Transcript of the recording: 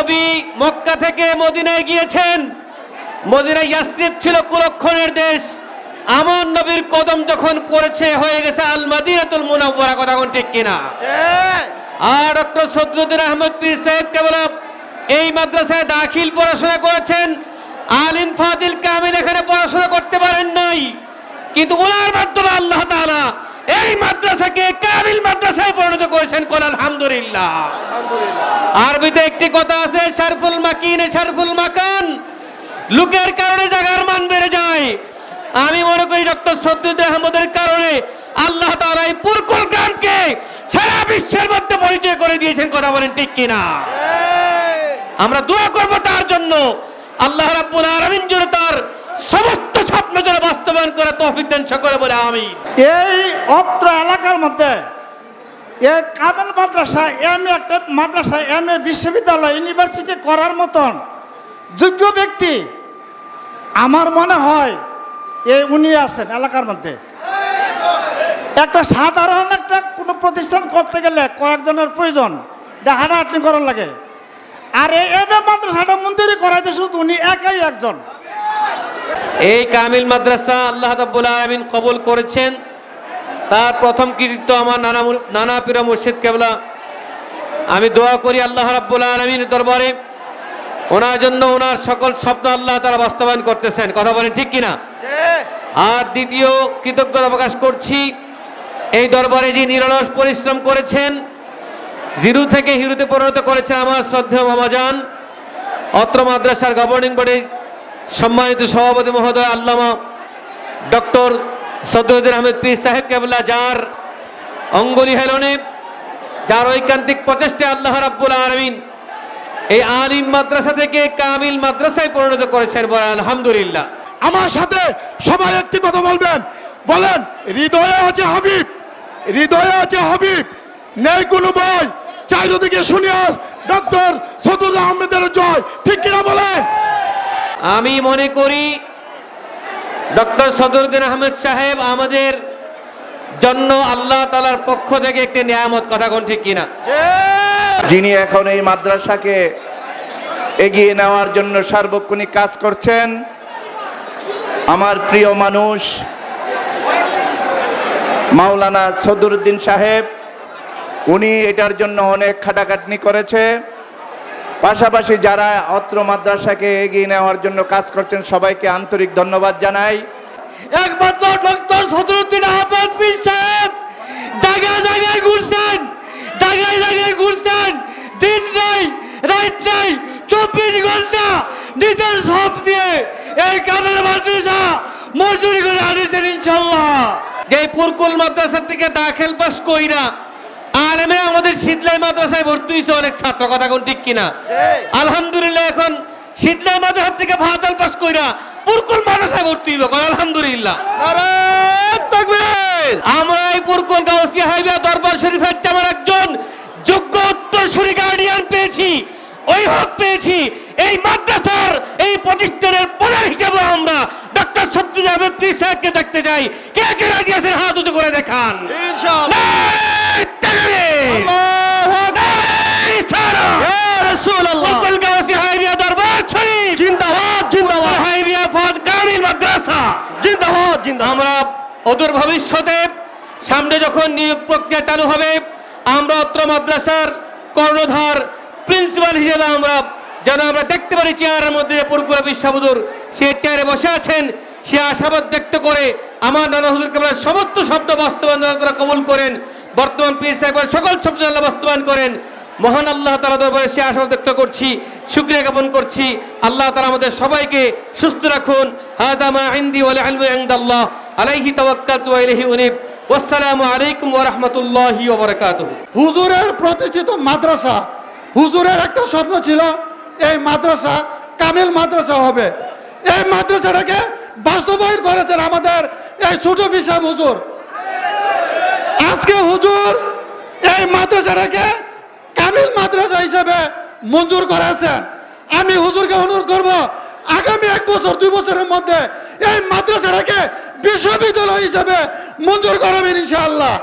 নবী মক্কা থেকে মদিনায় গিয়েছেন। মদিনায় ইয়াসরিব ছিল কুলক্ষণের দেশ। আমার নবীর কদম যখন পড়েছে, হয়ে গেছে আল মাদিনাতুল মুনাওয়ারা, কথা কোন ঠিক কিনা? আর ডক্টর সদরুদ্দিন আহমদ পীর সাহেব কেবল এই মাদ্রাসায় দাখিল পড়াশোনা করেছেন। আলিম ফাদিল কামিল এখানে পড়াশোনা করতে পারেন নাই। কিন্তু ওনার মাধ্যমে আল্লাহ তাআলা এই মাদ্রাসাকে কাবিল মাদ্রাসায় পরিণত করেছেন কোন আলহামদুলিল্লাহ। আরবিতে একটি কথা আছে শারফুল মাকিন শারফুল মাকান। লোকের কারণে জায়গার মান বেড়ে যায়। আমি মনে করি ডক্টর সদ্দুদ্দিন আহমদের কারণে আল্লাহ তাআলা এই পুরকুল গ্রামকে সারা বিশ্বের মধ্যে পরিচয় করে দিয়েছেন কথা বলেন ঠিক কিনা? আমরা দোয়া করব তার জন্য। আল্লাহ রাব্বুল আলামিন যেন তার সমস্ত স্বপ্ন যেন বাস্তবায়ন করে তৌফিক দেন সকলে বলে আমিন। এই অত্র এলাকার মধ্যে এই কামেল মাদ্রাসা, এম এ একটা মাদ্রাসা, এম এ বিশ্ববিদ্যালয়, ইউনিভার্সিটি করার মতন যোগ্য ব্যক্তি আমার মনে হয় এ উনি আছেন এলাকার মধ্যে। একটা সাধারণ একটা কোনো প্রতিষ্ঠান করতে গেলে কয়েকজনের প্রয়োজন হাঁটাহাঁটি করার লাগে। আর এই এম এ মাদ্রাসাটা মন্দিরে করাইতে শুধু উনি একাই একজন। এই কামিল মাদ্রাসা আল্লাহ রাব্বুল আলামিন কবুল করেছেন। তার প্রথম কৃতিত্ব আমার নানা নানা পীর মুর্শিদ কেবলা। আমি দোয়া করি আল্লাহ রাব্বুল আলামিনের দরবারে। ওনার জন্য ওনার সকল স্বপ্ন আল্লাহ তারা বাস্তবায়ন করতেছেন। কথা বলেন ঠিক কিনা? আর দ্বিতীয় কৃতজ্ঞতা প্রকাশ করছি, এই দরবারে যে নিরলস পরিশ্রম করেছেন, জিরু থেকে হিরুতে পরিণত করেছেন আমার শ্রদ্ধেয় মামাজান, অত্র মাদ্রাসার গভর্নিং বডির সম্মানিত সভাপতি মহোদয়, আল্লামা ডক্টর সদরুদ্দিন আহমেদ পীর সাহেব কেবলা যার অঙ্গলি হেলনে, যার ঐকান্তিক প্রচেষ্টায় আল্লাহ রাব্বুল আলমিন এই আলিম মাদ্রাসা থেকে কামিল মাদ্রাসায় পরিণত করেছেন আলহামদুলিল্লাহ। আমার সাথে সবাই একটি কথা বলবেন। বলেন, হৃদয়ে আছে হাবিব, হৃদয়ে আছে হাবিব। নেই কোনো বই। চারিদিকে শুনিয়া ডক্টর সদুল আহমেদের জয়। ঠিক কিনা বলেন? আমি মনে করি ডক্টর সদরুদ্দিন আহমেদ সাহেব আমাদের জন্য আল্লাহ তালার পক্ষ থেকে একটি নিয়ামত, কথা কোন ঠিক কিনা? যিনি এখন এই মাদ্রাসাকে এগিয়ে নেওয়ার জন্য সার্বক্ষণিক কাজ করছেন, আমার প্রিয় মানুষ, মাওলানা সদরুদ্দিন সাহেব, উনি এটার জন্য অনেক খাটাখাটনি করেছে। পাশাপাশি যারা অত্র মাদ্রাসাকে এগিয়ে নেওয়ার জন্য কাজ করছেন সবাইকে আন্তরিক ধন্যবাদ জানাই। একমাত্র ডক্টর সদরুদ্দিন আহমেদ পীর সাহেব। জায়গায় জায়গায় ঘুরছেন জায়গায় জায়গায় ঘুরছেন। দিন নাই রাত নাই চব্বিশ ঘণ্টা নিজের সব দিয়ে এই কামের মাদ্রাসা মজুরি করে আনেছেন ইনশাল্লাহ যে পুরকুল মাদ্রাসা থেকে দাখিল পাস কইরা আলেমে আমাদের শীতলাই মাদ্রাসায় ভর্তি হয়েছে অনেক ছাত্র কথা কোন ঠিক কিনা? আলহামদুলিল্লাহ এখন শীতলাই মাদ্রাসা থেকে ভাতাল পাস কইরা পুরকুল মাদ্রাসায় ভর্তি হইব আলহামদুলিল্লাহ। আমরা এই পুরকুল গাউসিয়া হাইওয়ে দরবার শরীফের তেমন একজন যোগ্য উত্তরসূরি গার্ডিয়ান পেয়েছি ওই হক পেয়েছি। এই মাদ্রাসার এই প্রতিষ্ঠানের প্রধান হিসেবে আমরা ডক্টর সত্যি আহমেদ পীর সাহেবকে দেখতে যাই কে কে রাজি আছেন? হাত উঁচু করে দেখান। আমরা অদূর ভবিষ্যতে সামনে যখন নিয়োগ প্রক্রিয়া চালু হবে, আমরা অত্র মাদ্রাসার কর্ণধার প্রিন্সিপাল হিসেবে আমরা যেন আমরা দেখতে পারি চেয়ারের মধ্যে যে পুরকুরা বিশ্বাবুদুর সে চেয়ারে বসে আছেন, সে আশাবাদ ব্যক্ত করে আমার নানা হুজুর কেবল সমস্ত শব্দ বাস্তবায়ন যেন তারা কবুল করেন। বর্তমান সাহেবের সকল শব্দ আল্লাহ বাস্তবায়ন করেন। মহান আল্লাহ তালা দরবারে সে আশাবাদ ব্যক্ত করছি। শুক্রিয়া জ্ঞাপন করছি। আল্লাহ তালা আমাদের সবাইকে সুস্থ রাখুন। আলাইকুম হুজুরের মাদ্রাসা, হুজুরের একটা স্বপ্ন ছিল, এই মাদ্রাসা মাদ্রাসা হবে। এই করেছেন আমাদের এই ছোট বিশাব হুজুর। আজকে হুজুর এই মাদ্রাসাটাকে কামিল মাদ্রাসা হিসেবে মঞ্জুর করেছেন। আমি হুজুরকে অনুরোধ করব, আগামী এক বছর, দুই বছরের মধ্যে এই মাদ্রাসাটাকে বিশ্ববিদ্যালয় হিসেবে মঞ্জুর করাবেন ইনশাআল্লাহ।